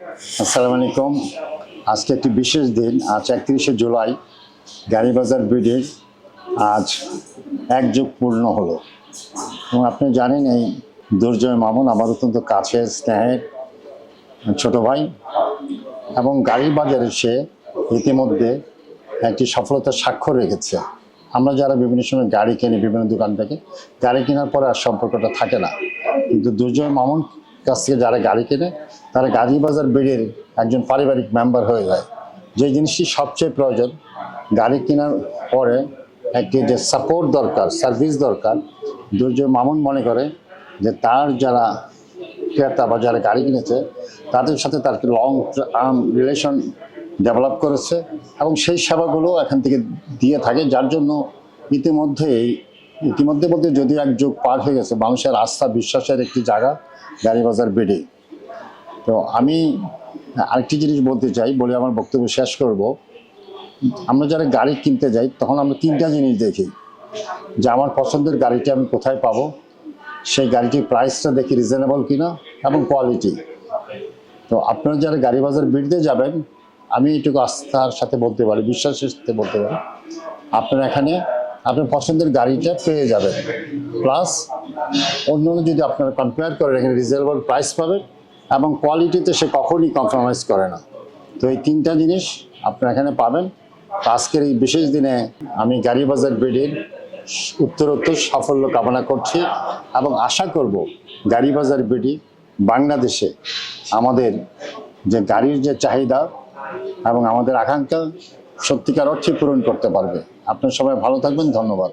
আসসালামু আলাইকুম। আজকে একটি বিশেষ দিন, আজ একত্রিশে জুলাই, গাড়িবাজার ব্রিজের আজ এক যুগ পূর্ণ হলো। এবং আপনি জানেন এই দুর্জয় মামুন আমার অত্যন্ত কাছের স্নেহের ছোট ভাই এবং গাড়ির বাজারে সে ইতিমধ্যে একটি সফলতার স্বাক্ষর রেখেছে। আমরা যারা বিভিন্ন সময় গাড়ি কিনি বিভিন্ন দোকান থেকে, গাড়ি কেনার পরে আর সম্পর্কটা থাকে না। কিন্তু দুর্জয় মামুন কাছ থেকে যারা গাড়ি কেনে, তারা গাড়ি বাজার বেড়ের একজন পারিবারিক মেম্বার হয়ে যায়। যে জিনিসটি সবচেয়ে প্রয়োজন, গাড়ি কেনার পরে একটি যে সাপোর্ট দরকার সার্ভিস দরকার দুর্জয় মামুন মনে করে যে তার যারা ক্রেতা বা যারা গাড়ি কিনেছে, তাদের সাথে তার লং টার্ম রিলেশন ডেভেলপ করেছে এবং সেই সেবাগুলো এখান থেকে দিয়ে থাকে, যার জন্য ইতিমধ্যেই ইতিমধ্যে বলতে যদি এক যুগ পার হয়ে গেছে, মানুষের আস্থা, বিশ্বাসের একটি জায়গা বাজার বেডে। তো আমি আরেকটি জিনিস বলতে চাই, বলে আমার বক্তব্য শেষ করব। আমরা যারা গাড়ি কিনতে যাই, তখন আমরা তিনটা জিনিস দেখি। যে আমার পছন্দের গাড়িটি আমি কোথায় পাবো? সেই গাড়িটির প্রাইসটা দেখি রিজনেবল কিনা এবং কোয়ালিটি তো আপনারা যারা গাড়ি বাজার বিড়তে যাবেন, আমি এটুকু আস্থার সাথে বলতে পারি, বিশ্বাসের সাথে বলতে পারি। আপনারা এখানে আপনার পছন্দের গাড়িটা পেয়ে যাবেন। প্লাস অন্য যদি আপনারা কম্পেয়ার করেন এখানে রিজনেবল প্রাইস পাবেন এবং কোয়ালিটিতে সে কখনই কম্প্রোমাইজ করে না। তো এই তিনটা জিনিস আপনারা এখানে পাবেন। আজকের এই বিশেষ দিনে আমি গাড়ি বাজার বেডের উত্তরোত্তর সাফল্য কামনা করছি এবং আশা করব গাড়ি বাজার বেডি বাংলাদেশে আমাদের যে গাড়ির যে চাহিদা এবং আমাদের আকাঙ্ক্ষা সত্যিকার অর্থে পূরণ করতে পারবে। আপনার সবাই ভালো থাকবেন ধন্যবাদ।